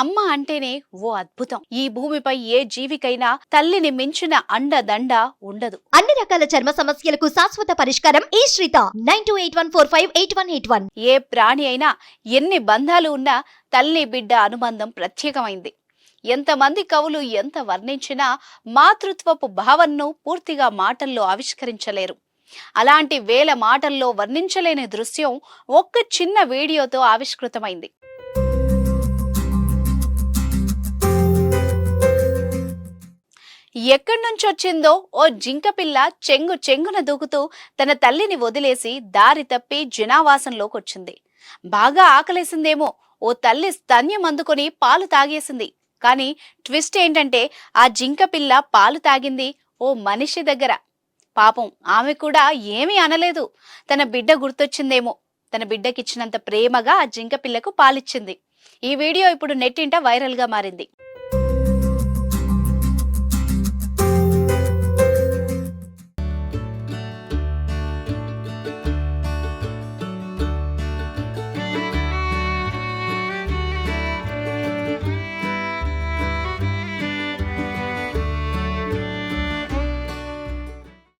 అమ్మ అంటేనే ఓ అద్భుతం. ఈ భూమిపై ఏ జీవికైనా తల్లిని మించిన అండదండ ఉండదు. అన్ని రకాల చర్మ సమస్యలకు శాశ్వత పరిష్కారం ఈ శ్రీత. Nine two eight one four five eight one eight one. ఏ ప్రాణి అయినా ఎన్ని బంధాలు ఉన్నా తల్లి బిడ్డ అనుబంధం ప్రత్యేకమైంది. ఎంతమంది కవులు ఎంత వర్ణించినా మాతృత్వపు భావనను పూర్తిగా మాటల్లో ఆవిష్కరించలేరు. అలాంటి వేల మాటల్లో వర్ణించలేని దృశ్యం ఒక్క చిన్న వీడియోతో ఆవిష్కృతమైంది. ఎక్కడి నుంచి వచ్చిందో ఓ జింకపిల్ల చెంగు చెంగున దూకుతూ తన తల్లిని వదిలేసి దారి తప్పి జనావాసంలోకొచ్చింది. బాగా ఆకలేసిందేమో. ఓ తల్లి స్తన్యం అందుకొని పాలు తాగేసింది. కానీ ట్విస్ట్ ఏంటంటే ఆ జింకపిల్ల పాలు తాగింది ఓ మనిషి దగ్గర. పాపం ఆమె కూడా ఏమీ అనలేదు. తన బిడ్డ గుర్తొచ్చిందేమో. తన బిడ్డకిచ్చినంత ప్రేమగా ఆ జింకపిల్లకు పాలిచ్చింది. ఈ వీడియో ఇప్పుడు నెట్టింట వైరల్గా మారింది.